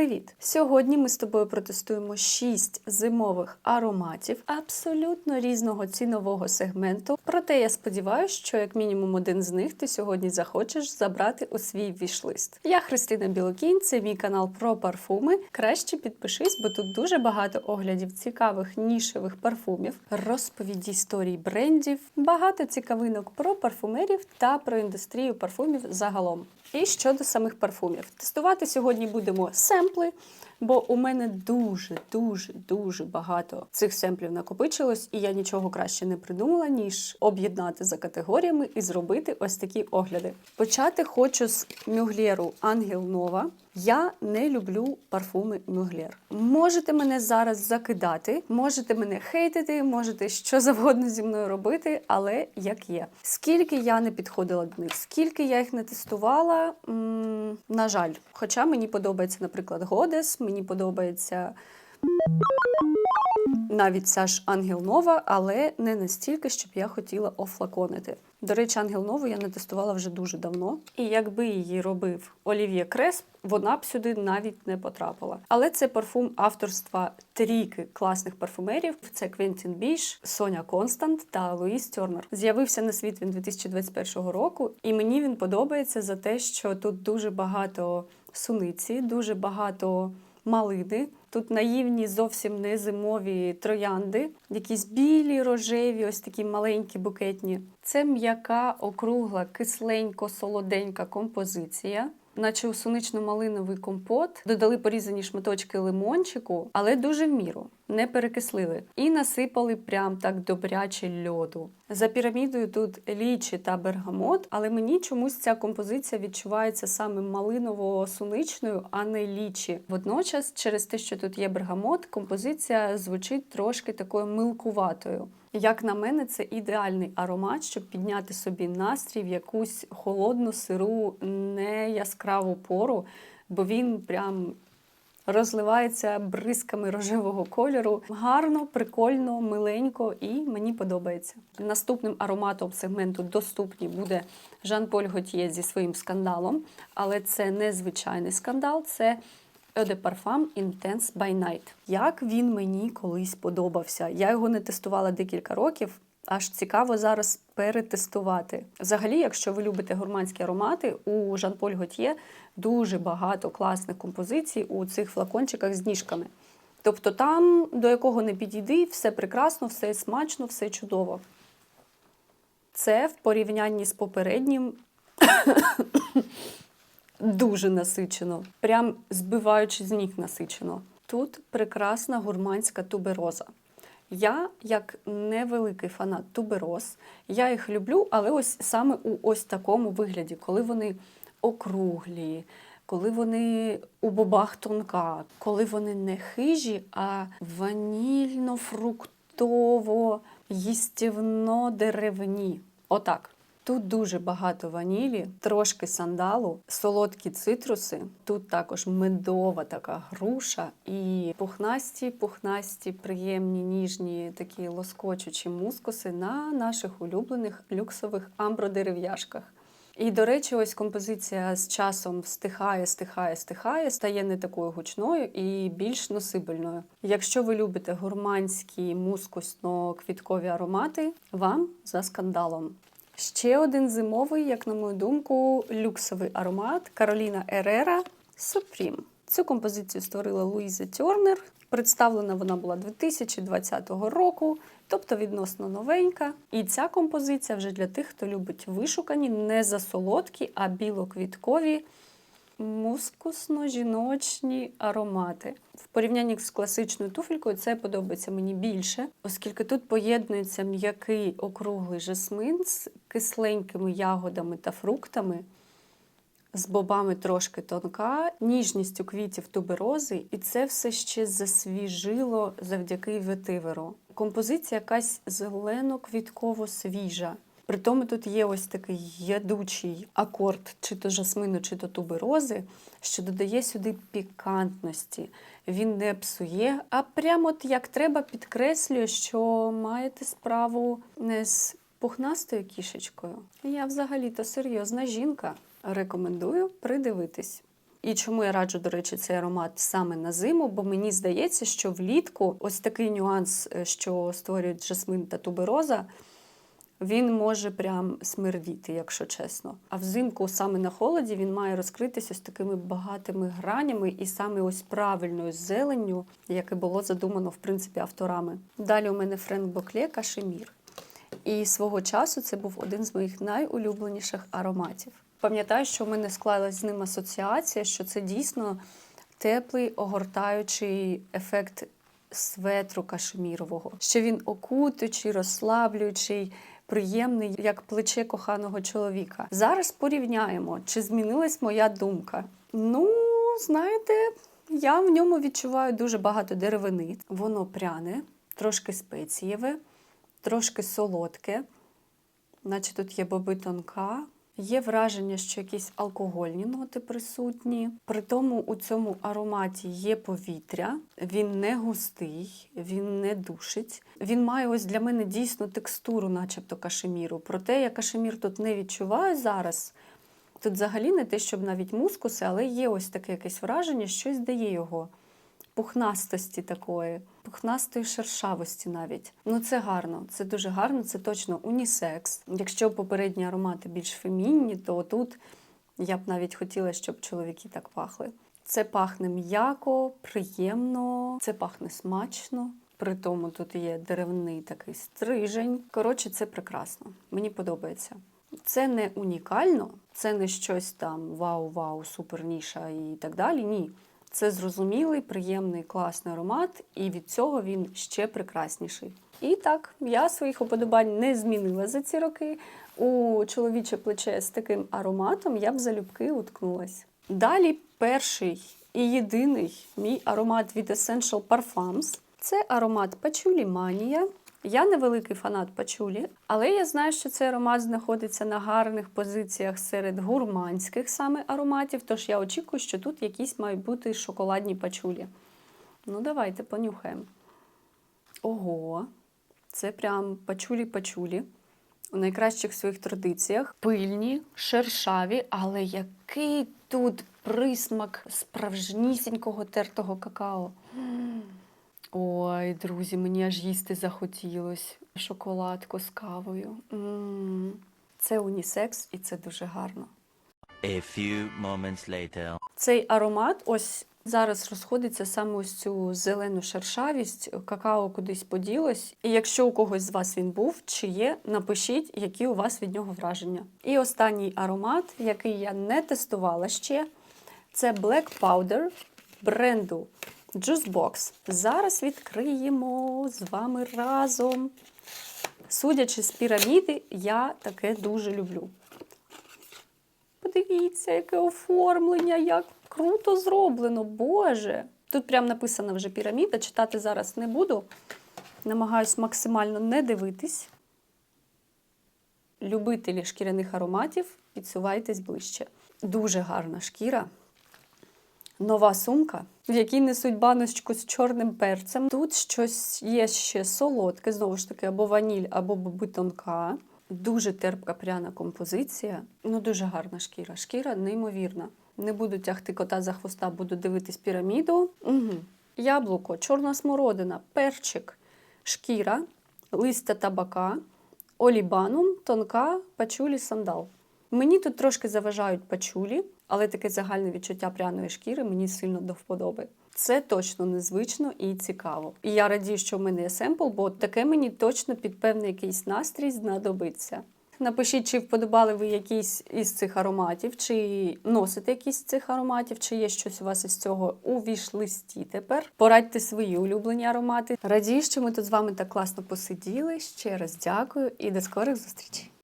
Привіт! Сьогодні ми з тобою протестуємо 6 зимових ароматів абсолютно різного цінового сегменту. Проте я сподіваюся, що як мінімум один з них ти сьогодні захочеш забрати у свій вішлист. Я Христина Білокінь, це мій канал про парфуми. Краще підпишись, бо тут дуже багато оглядів цікавих нішевих парфумів, розповіді історій брендів, багато цікавинок про парфумерів та про індустрію парфумів загалом. І щодо самих парфумів, тестувати сьогодні будемо семпли, бо у мене дуже, дуже, дуже багато цих семплів накопичилось, і я нічого краще не придумала, ніж об'єднати за категоріями і зробити ось такі огляди. Почати хочу з мюглєру Ангел Нова. Я не люблю парфуми Мюглєр. Можете мене зараз закидати, можете мене хейтити, можете що завгодно зі мною робити, але як є. Скільки я не підходила до них, скільки я їх не тестувала, м- на жаль. Хоча мені подобається, наприклад, Годес, мені подобається. Навіть ця ж Ангел Нова, але не настільки, щоб я хотіла офлаконити. До речі, Ангел Нову я не тестувала вже дуже давно. І якби її робив Олів'є Кресп, вона б сюди навіть не потрапила. Але це парфум авторства трійки класних парфумерів: це Квентін Біш, Соня Констант та Луїс Тернер. З'явився на світ він 2021 року, і мені він подобається за те, що тут дуже багато суниці, дуже багато малини. Тут наївні зовсім не зимові троянди, якісь білі, рожеві, ось такі маленькі букетні. Це м'яка, округла, кисленько-солоденька композиція. Наче у сонично-малиновий компот додали порізані шматочки лимончику, але дуже в міру, не перекислили. І насипали прям так добряче льоду. За пірамідою тут лічі та бергамот, але мені чомусь ця композиція відчувається саме малиново-суничною, а не лічі. Водночас, через те, що тут є бергамот, композиція звучить трошки такою милкуватою. Як на мене, це ідеальний аромат, щоб підняти собі настрій в якусь холодну, сиру, не яскраву пору, бо він прям розливається бризками рожевого кольору. Гарно, прикольно, миленько і мені подобається. Наступним ароматом сегменту доступні буде Жан-Поль Готьє зі своїм скандалом, але це не звичайний скандал, це De Parfum Intense by Night. Як він мені колись подобався. Я його не тестувала декілька років. Аж цікаво зараз перетестувати. Взагалі, якщо ви любите гурманські аромати, у Жан-Поль Готьє дуже багато класних композицій у цих флакончиках з ніжками. Тобто там, до якого не підійди, все прекрасно, все смачно, все чудово. Це в порівнянні з попереднім дуже насичено, прям збиваючи з ніг насичено. Тут прекрасна гурманська тубероза. Я, як невеликий фанат тубероз, я їх люблю, але ось саме у ось такому вигляді, коли вони округлі, коли вони у бобах тонка, коли вони не хижі, а ванільно-фруктово, їстівно-деревні. Отак. Тут дуже багато ванілі, трошки сандалу, солодкі цитруси. Тут також медова така груша і пухнасті, пухнасті, приємні, ніжні такі лоскочучі мускуси на наших улюблених люксових амбродерев'яшках. І, до речі, ось композиція з часом стихає, стихає, стихає, стає не такою гучною і більш носибельною. Якщо ви любите гурманські мускусно-квіткові аромати, вам за скандалом. Ще один зимовий, як на мою думку, люксовий аромат Кароліна Ерера Supreme. Цю композицію створила Луїза Тьорнер. Представлена вона була 2020 року, тобто відносно новенька. І ця композиція вже для тих, хто любить вишукані, не засолодкі, а білоквіткові мускусно-жіночні аромати. В порівнянні з класичною туфелькою це подобається мені більше, оскільки тут поєднується м'який округлий жасмин з кисленькими ягодами та фруктами. З бобами трошки тонка, ніжністю квітів туберози, і це все ще засвіжило завдяки ветиверу. Композиція якась зелено-квітково свіжа. Притому тут є ось такий ядучий акорд, чи то жасмину, чи то туберози, що додає сюди пікантності. Він не псує, а прямо от як треба підкреслює, що маєте справу не з пухнастою кішечкою. Я взагалі-то серйозна жінка. Рекомендую придивитись. І чому я раджу, до речі, цей аромат саме на зиму, бо мені здається, що влітку ось такий нюанс, е, що створюють жасмин та тубероза, він може прям смердіти, якщо чесно. А взимку, саме на холоді, він має розкритися з такими багатими гранями і саме ось правильною зеленню, як і було задумано в принципі авторами. Далі у мене Френк Боклє Кашемір. І свого часу це був один з моїх найулюбленіших ароматів. Пам'ятаю, що в мене склалась з ним асоціація, що це дійсно теплий огортаючий ефект светру кашемірового, що він окутуючий, розслаблюючий, приємний, як плече коханого чоловіка. Зараз порівняємо, чи змінилась моя думка. Ну, знаєте, я в ньому відчуваю дуже багато деревини. Воно пряне, трошки спецієве, трошки солодке, наче тут є боби тонка. Є враження, що якісь алкогольні ноти присутні. При тому у цьому ароматі є повітря, він не густий, він не душить. Він має ось для мене дійсно текстуру, начебто кашеміру. Проте я кашемір тут не відчуваю зараз. Тут взагалі не те, щоб навіть мускуси, але є ось таке якесь враження, щось дає його. Пухнастості такої, пухнастої шершавості навіть. Ну це гарно, це дуже гарно, це точно унісекс. Якщо попередні аромати більш фемінні, то тут я б навіть хотіла, щоб чоловіки так пахли. Це пахне м'яко, приємно, це пахне смачно. При тому тут є деревний такий стрижень. Коротше, це прекрасно. Мені подобається. Це не унікально, це не щось там вау-вау, супер ніша і так далі. Ні. Це зрозумілий, приємний, класний аромат, і від цього він ще прекрасніший. І так, я своїх уподобань не змінила за ці роки. У чоловіче плече з таким ароматом я б залюбки уткнулась. Далі перший і єдиний мій аромат від Essential Parfums – це аромат Пачулі Манія. Я не великий фанат пачулі, але я знаю, що цей аромат знаходиться на гарних позиціях серед гурманських саме ароматів, тож я очікую, що тут якісь мають бути шоколадні пачулі. Ну, давайте понюхаємо. Ого, це прям пачулі-пачулі. У найкращих своїх традиціях. Пильні, шершаві, але який тут присмак справжнісінького тертого какао. Ой, друзі, мені аж їсти захотілось. Шоколадку з кавою. м Це унісекс і це дуже гарно. A few moments later. Цей аромат ось зараз розходиться саме ось цю зелену шершавість, какао кудись поділось. І якщо у когось з вас він був чи є, напишіть, які у вас від нього враження. І останній аромат, який я не тестувала ще, це Black Powder бренду Juicebox. Зараз відкриємо з вами разом. Судячи з піраміди, я таке дуже люблю. Подивіться, яке оформлення, як круто зроблено, Боже. Тут прям написана вже піраміда, читати зараз не буду. Намагаюсь максимально не дивитись. Любителі шкіряних ароматів, підсувайтесь ближче. Дуже гарна шкіра. Нова сумка, в якій несуть баночку з чорним перцем. Тут щось є ще солодке, знову ж таки, або ваніль, або боби тонка. Дуже терпка пряна композиція. Ну, дуже гарна шкіра. Шкіра неймовірна. Не буду тягти кота за хвоста, буду дивитись піраміду. Угу. Яблуко, чорна смородина, перчик, шкіра, листя табака, олібанум, тонка, пачулі, сандал. Мені тут трошки заважають пачулі, але таке загальне відчуття пряної шкіри мені сильно до вподоби. Це точно незвично і цікаво. І я радію, що в мене є семпл, бо таке мені точно під певний якийсь настрій знадобиться. Напишіть, чи вподобали ви якийсь із цих ароматів, чи носите якісь з цих ароматів, чи є щось у вас із цього у віш-листі тепер. Порадьте свої улюблені аромати. Радію, що ми тут з вами так класно посиділи. Ще раз дякую і до скорих зустрічей!